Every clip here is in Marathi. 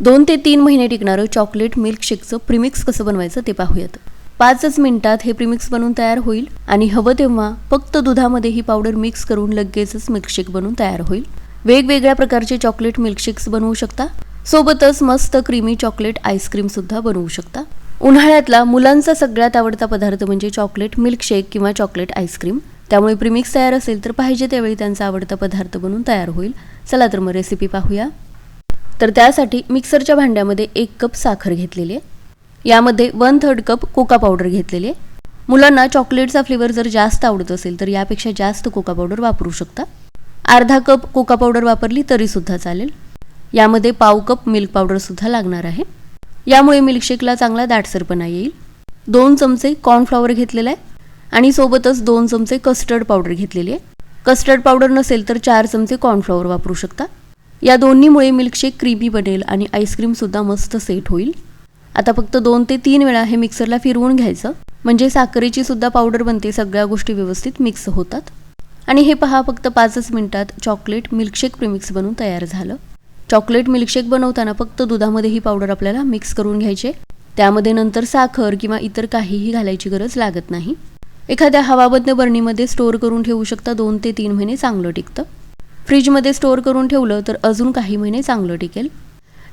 दोन ते तीन महिने टिकणारं चॉकलेट मिल्कशेकचं प्रिमिक्स कसं बनवायचं ते पाहूयात. पाचच मिनिटात हे प्रिमिक्स बनवून तयार होईल आणि हवं तेव्हा फक्त दुधामध्ये ही पावडर मिक्स करून लगेचच मिल्कशेक बनवून तयार होईल. वेगवेगळ्या प्रकारचे चॉकलेट मिल्कशेक्स बनवू शकता. सोबतच मस्त क्रीमी चॉकलेट आईस्क्रीम सुद्धा बनवू शकता. उन्हाळ्यातला मुलांचा सगळ्यात आवडता पदार्थ म्हणजे चॉकलेट मिल्कशेक किंवा चॉकलेट आईस्क्रीम त्यामुळे प्रिमिक्स तयार असेल तर पाहिजे त्यावेळी त्यांचा आवडता पदार्थ बनून तयार होईल. चला तर मग रेसिपी पाहूया. तर त्यासाठी मिक्सरच्या भांड्यामध्ये एक कप साखर घेतलेली आहे. यामध्ये one third cup cocoa powder घेतलेली आहे. मुलांना चॉकलेटचा फ्लेवर जर जास्त आवडत असेल तर यापेक्षा जास्त कोका पावडर वापरू शकता. अर्धा कप कोका पावडर वापरली तरीसुद्धा चालेल. यामध्ये पाव कप मिल्क पावडरसुद्धा लागणार आहे. यामुळे मिल्कशेकला चांगला दाटसरपणा येईल. दोन चमचे कॉर्नफ्लॉवर घेतलेला आहे. आणि सोबतच दोन चमचे कस्टर्ड पावडर घेतलेली आहे. कस्टर्ड पावडर नसेल तर चार चमचे कॉर्नफ्लॉवर वापरू शकता. या दोन्हीमुळे मिल्कशेक क्रीमी बनेल आणि आईस्क्रीमसुद्धा मस्त सेट होईल. आता फक्त दोन ते तीन वेळा हे मिक्सरला फिरवून घ्यायचं. म्हणजे साखरेची सुद्धा पावडर बनते सगळ्या गोष्टी व्यवस्थित मिक्स होतात. आणि हे पहा फक्त पाचच मिनिटात चॉकलेट मिल्कशेक प्रिमिक्स बनवून तयार झालं. चॉकलेट मिल्कशेक बनवताना फक्त दुधामध्ये ही पावडर आपल्याला मिक्स करून घ्यायचे. त्यामध्ये नंतर साखर किंवा इतर काहीही घालायची गरज लागत नाही. एखाद्या हवाबद्ध बरणीमध्ये स्टोअर करून ठेवू शकता दोन ते तीन महिने चांगलं टिकतं. फ्रीजमध्ये स्टोअर करून ठेवलं तर अजून काही महिने चांगलं टिकेल.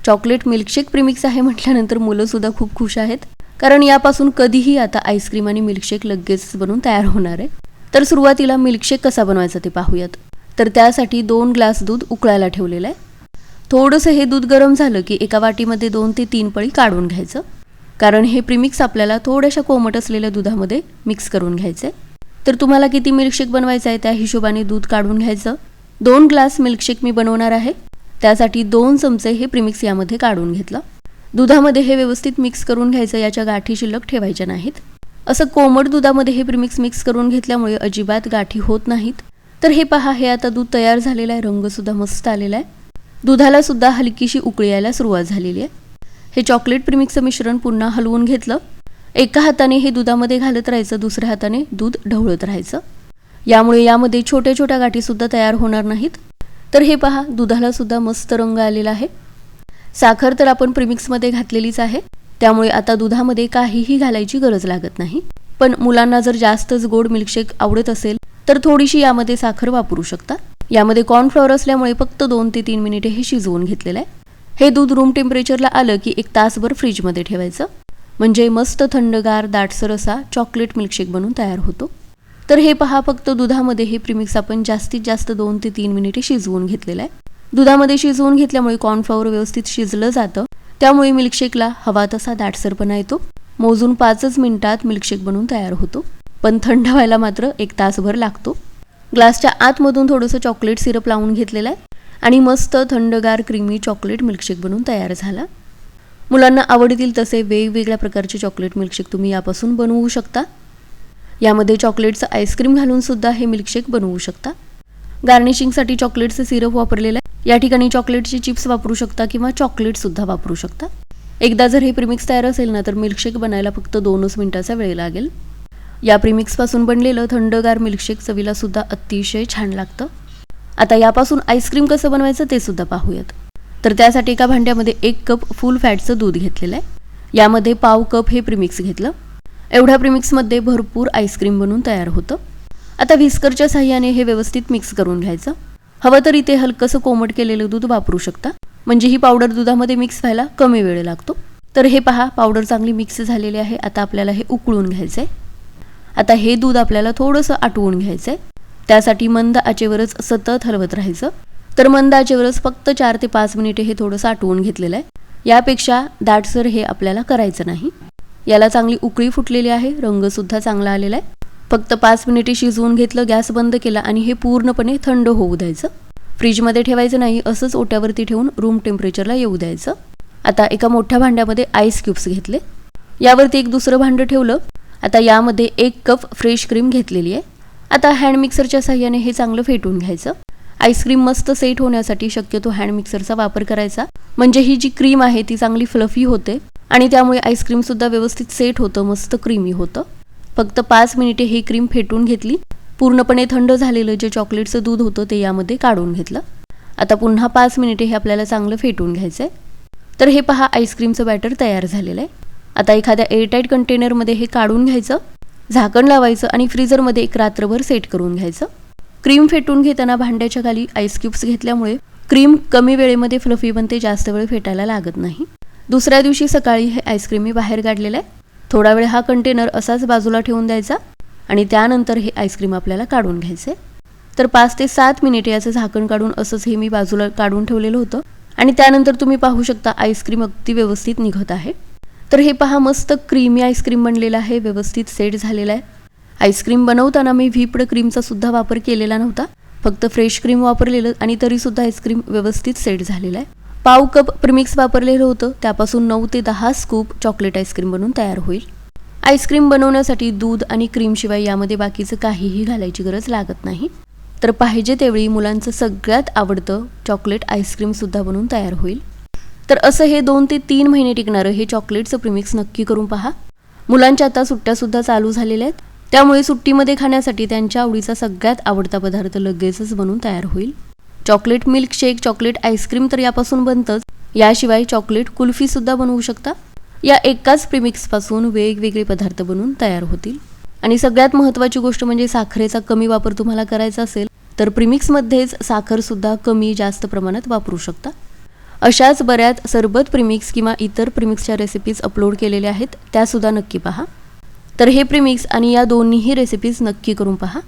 चॉकलेट मिल्कशेक प्रीमिक्स आहे म्हटल्यानंतर मुलंसुद्धा खूप खुश आहेत. कारण यापासून कधीही आता आईस्क्रीम आणि मिल्कशेक लगेच बनवून तयार होणार आहे. तर सुरुवातीला मिल्कशेक कसा बनवायचा ते पाहूयात. तर त्यासाठी दोन ग्लास दूध उकळायला ठेवलेलं आहे. थोडंसं हे दूध गरम झालं की एका वाटीमध्ये दोन ते तीन पळी काढून घ्यायचं. कारण हे प्रिमिक्स आपल्याला थोड्याशा कोमट असलेल्या दुधामध्ये मिक्स करून घ्यायचं तर तुम्हाला किती मिल्कशेक बनवायचं आहे त्या हिशोबाने दूध काढून घ्यायचं. दोन ग्लास मिल्कशेक मी बनवणार आहे. त्यासाठी दोन चमचे हे प्रिमिक्स यामध्ये काढून घेतलं. दुधामध्ये हे व्यवस्थित मिक्स करून घ्यायचं याच्या गाठी शिल्लक ठेवायच्या नाहीत. असं कोमट दुधामध्ये हे प्रिमिक्स मिक्स करून घेतल्यामुळे अजिबात गाठी होत नाहीत. तर हे पहा हे आता दूध तयार झालेलं आहे रंगसुद्धा मस्त आलेला आहे. दुधाला सुद्धा हलकीशी उकळी यायला सुरुवात झालेली आहे. हे चॉकलेट प्रिमिक्सचं मिश्रण पुन्हा हलवून घेतलं. एका हाताने हे दुधामध्ये घालत राहायचं दुसऱ्या हाताने दूध ढवळत राहायचं. यामुळे यामध्ये छोट्या छोट्या गाठीसुद्धा तयार होणार नाहीत. तर हे पहा दुधाला सुद्धा मस्त रंग आलेला आहे. साखर तर आपण प्रिमिक्समध्ये घातलेलीच आहे. त्यामुळे आता दुधामध्ये काहीही घालायची गरज लागत नाही. पण मुलांना जर जास्तच गोड मिल्कशेक आवडत असेल तर थोडीशी यामध्ये साखर वापरू शकता. यामध्ये कॉर्नफ्लॉवर असल्यामुळे फक्त दोन ते तीन मिनिटे हे शिजवून घेतलेलं आहे. हे दूध रूम टेम्परेचरला आलं की एक तासभर फ्रीजमध्ये ठेवायचं. म्हणजे मस्त थंडगार दाटसर असा चॉकलेट मिल्कशेक बनून तयार होतो. तर हे पहा फक्त दुधामध्ये हे प्रिमिक्स आपण जास्तीत जास्त दोन ते तीन मिनिटे शिजवून घेतलेलं आहे. दुधामध्ये शिजवून घेतल्यामुळे कॉर्नफ्लॉवर व्यवस्थित शिजलं जातं. त्यामुळे मिल्कशेकला हवा तसा दाटसरपणा येतो. मोजून पाचच मिनिटात मिल्कशेक बनवून तयार होतो. पण थंड व्हायला मात्र एक तासभर लागतो. ग्लासच्या आतमधून थोडंसं चॉकलेट सिरप लावून घेतलेलं आहे. आणि मस्त थंडगार क्रीमी चॉकलेट मिल्कशेक बनवून तयार झाला. मुलांना आवडतील तसे वेगवेगळ्या प्रकारचे चॉकलेट मिल्कशेक तुम्ही यापासून बनवू शकता. यामध्ये चॉकलेटचं आईस्क्रीम घालून सुद्धा हे मिल्कशेक बनवू शकता. गार्निशिंगसाठी चॉकलेटचं सिरप वापरलेलं आहे. या ठिकाणी चॉकलेटचे चिप्स वापरू शकता किंवा चॉकलेट सुद्धा वापरू शकता. एकदा जर हे प्रिमिक्स तयार असेल ना तर मिल्कशेक बनायला फक्त दोनच मिनिटाचा वेळ लागेल. या प्रिमिक्सपासून बनलेलं थंडगार मिल्कशेक चवीला सुद्धा अतिशय छान लागतं. आता यापासून आईस्क्रीम कसं बनवायचं ते सुद्धा पाहूयात. तर त्यासाठी एका भांड्यामध्ये एक कप फुल फॅटचं दूध घेतलेलं आहे. यामध्ये पाव कप हे प्रिमिक्स घेतलं. एवढ्या प्रिमिक्समध्ये भरपूर आईस्क्रीम बनवून तयार होतं. आता व्हिस्करच्या साह्याने हे व्यवस्थित मिक्स करून घ्यायचं. हवं तर इथे हलकंसं कोमट केलेलं दूध वापरू शकता. म्हणजे ही पावडर दुधामध्ये मिक्स व्हायला कमी वेळ लागतो. तर हे पहा पावडर चांगली मिक्स झालेली आहे. आता आपल्याला हे उकळून घ्यायचं आहे आता हे दूध आपल्याला थोडंसं आटवून घ्यायचं आहे त्यासाठी मंद आचेवरच सतत हलवत राहायचं. तर मंद आचेवरच फक्त चार ते पाच मिनिटे हे थोडंसं आटवून घेतलेलं आहे. यापेक्षा दाटसर हे आपल्याला करायचं नाही. याला चांगली उकळी फुटलेली आहे रंगसुद्धा चांगला आलेला आहे. फक्त पाच मिनिटे शिजवून घेतलं गॅस बंद केला आणि हे पूर्णपणे थंड होऊ द्यायचं. फ्रीजमध्ये ठेवायचं नाही असंच ओट्यावरती ठेवून रूम टेम्परेचरला येऊ द्यायचं. आता एका मोठ्या भांड्यामध्ये आईस क्यूब्स घेतले. यावरती एक दुसरं भांडं ठेवलं. आता यामध्ये एक कप फ्रेश क्रीम घेतलेली आहे. आता हँड मिक्सरच्या साह्याने हे चांगलं फेटून घ्यायचं. आईस्क्रीम मस्त सेट होण्यासाठी शक्यतो हँड मिक्सरचा वापर करायचा. म्हणजे ही जी क्रीम आहे ती चांगली फ्लफी होते. आणि त्यामुळे आईस्क्रीमसुद्धा व्यवस्थित सेट होतं मस्त क्रीमी होतं. फक्त पाच मिनिटे ही क्रीम फेटून घेतली. पूर्णपणे थंड झालेलं जे चॉकलेटचं दूध होतं ते यामध्ये काढून घेतलं. आता पुन्हा पाच मिनिटे हे आपल्याला चांगलं फेटून घ्यायचं आहे तर हे पहा आईस्क्रीमचं बॅटर तयार झालेलं आहे. आता एखाद्या एअरटाईट कंटेनरमध्ये हे काढून घ्यायचं. झाकण लावायचं आणि फ्रीजरमध्ये एक रात्रभर सेट करून घ्यायचं. क्रीम फेटून घेताना भांड्याच्या खाली आईस क्यूब्स घेतल्यामुळे क्रीम कमी वेळेमध्ये फ्लफी बनते जास्त वेळ फेटायला लागत नाही. दुसऱ्या दिवशी सकाळी हे आईस्क्रीम मी बाहेर काढलेलं आहे. थोडा वेळ हा कंटेनर असाच बाजूला ठेवून द्यायचा आणि त्यानंतर हे आईस्क्रीम आपल्याला काढून घ्यायचे. तर पाच ते सात मिनिटे याचं झाकण काढून असंच हे मी बाजूला काढून ठेवलेलं होतं. आणि त्यानंतर तुम्ही पाहू शकता आईस्क्रीम अगदी व्यवस्थित निघत आहे. तर हे पहा मस्त क्रीमी आईस्क्रीम बनलेलं आहे. व्यवस्थित सेट झालेलं आहे. आईस्क्रीम बनवताना मी व्हीपड क्रीमचा सुद्धा वापर केलेला नव्हता. फक्त फ्रेश क्रीम वापरलेलं आणि तरीसुद्धा आईस्क्रीम व्यवस्थित सेट झालेलं आहे. पाव कप प्रिमिक्स वापरलेलं होतं. त्यापासून नऊ ते दहा स्कूप चॉकलेट आईस्क्रीम बनवून तयार होईल. आईस्क्रीम बनवण्यासाठी दूध आणि क्रीमशिवाय यामध्ये बाकीचं काहीही घालायची गरज लागत नाही. तर पाहिजे तेवढी मुलांचं सगळ्यात आवडतं चॉकलेट आईस्क्रीमसुद्धा बनवून तयार होईल. तर असं हे दोन ते तीन महिने टिकणारं हे चॉकलेटचं प्रिमिक्स नक्की करून पहा. मुलांच्या आता सुट्ट्यासुद्धा चालू झालेल्या आहेत. त्यामुळे सुट्टीमध्ये खाण्यासाठी त्यांच्या आवडीचा सगळ्यात आवडता पदार्थ लगेचच बनवून तयार होईल. Chocolate milk shake chocolate ice cream तर यापासून बनतंच. याशिवाय चॉकलेट कुल्फीसुद्धा बनवू शकता. या एकाच प्रिमिक्सपासून वेगवेगळे पदार्थ बनवून तयार होतील. आणि सगळ्यात महत्त्वाची गोष्ट म्हणजे साखरेचा कमी वापर तुम्हाला करायचा असेल तर प्रिमिक्समध्येच साखरसुद्धा कमी जास्त प्रमाणात वापरू शकता. अशाच बऱ्याच सरबत प्रिमिक्स किंवा इतर प्रिमिक्सच्या रेसिपीज अपलोड केलेल्या आहेत त्यासुद्धा नक्की पहा. तर हे प्रिमिक्स आणि या दोन्हीही रेसिपीज नक्की करून पहा.